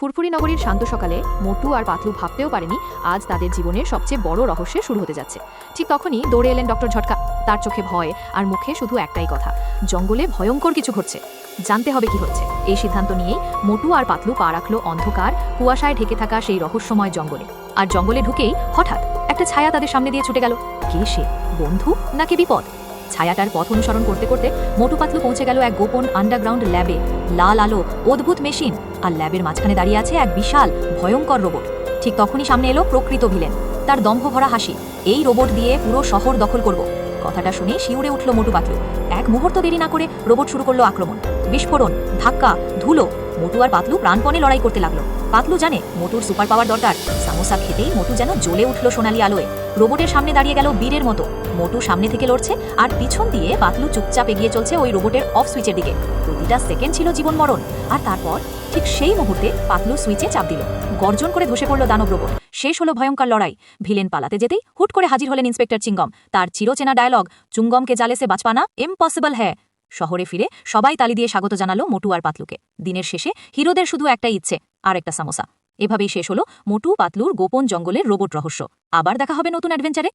ফুরফুরি নগরীর শান্ত সকালে মোটু আর পাতলু ভাবতেও পারেনি আজ তাদের জীবনের সবচেয়ে বড় রহস্যে শুরু হতে যাচ্ছে। ঠিক তখনই দৌড়ে এলেন ডক্টর ঝটকা। তার চোখে ভয় আর মুখে শুধু একটাই কথা, জঙ্গলে ভয়ঙ্কর কিছু ঘটছে। জানতে হবে কি হচ্ছে। এই সিদ্ধান্ত নিয়েই মোটু আর পাতলু পা রাখল অন্ধকার, কুয়াশায় ঢেকে থাকা সেই রহস্যময় জঙ্গলে। আর জঙ্গলে ঢুকেই হঠাৎ একটা ছায়া তাদের সামনে দিয়ে ছুটে গেল। কে সে? বন্ধু নাকি বিপদ? ছায়াটার পথ অনুসরণ করতে করতে মোটু পাতলু পৌঁছে গেল এক গোপন আন্ডারগ্রাউন্ড ল্যাবে লাল আলো, অদ্ভুত মেশিন আর ল্যাবের মাঝখানে দাঁড়িয়ে আছে এক বিশাল, ভয়ঙ্কর রোবট। ঠিক তখনই সামনে এলো প্রকৃত ভিলেন। তার দম্ভ ভরা হাসি, এই রোবট দিয়ে পুরো শহর দখল করব। কথাটা শুনে শিউরে উঠল মোটু পাতলু এক মুহূর্ত দেরি না করে রোবট শুরু করল আক্রমণ। বিস্ফোরণ, ধাক্কা, ধুলো, মোটু আর পাতলু প্রাণপণে লড়াই করতে লাগল। পাতলু জানে মোটুর সুপার পাওয়ার দরকার। সামোসা খেতেই মোটু যেন জ্বলে উঠল সোনালি আলোয়। রোবটের সামনে দাঁড়িয়ে গেল বীরের মতো। মোটু সামনে থেকে লড়ছে আর পিছন দিয়ে পাতলু চুপচাপ এগিয়ে চলছে ওই রোবটের অফ সুইচের দিকে। প্রতিটা সেকেন্ড ছিল জীবন মরণ। আর তারপর ঠিক সেই মুহূর্তে পাতলু সুইচে চাপ দিল। গর্জন করে ধসে পড়ল দানব রোবট। শেষ হলো ভয়ঙ্কর লড়াই। ভিলেন পালাতে যেতেই হুট করে হাজির হলেন ইন্সপেক্টর চিঙ্গম তার চিরচেনা ডায়লগ, চুঙ্গমকে জালে সে বাঁচপানা ইম্পসিবল হ্যাঁ শহরে ফিরে সবাই তালি দিয়ে স্বাগত জানালো মোটু আর পাতলুকে। দিনের শেষে হিরোদের শুধু একটাই ইচ্ছে আর একটা সামোসা। এভাবেই শেষ হলো মোটু, পাতলুর গোপন জঙ্গলের রোবট রহস্য। আবার দেখা হবে নতুন অ্যাডভেঞ্চারে।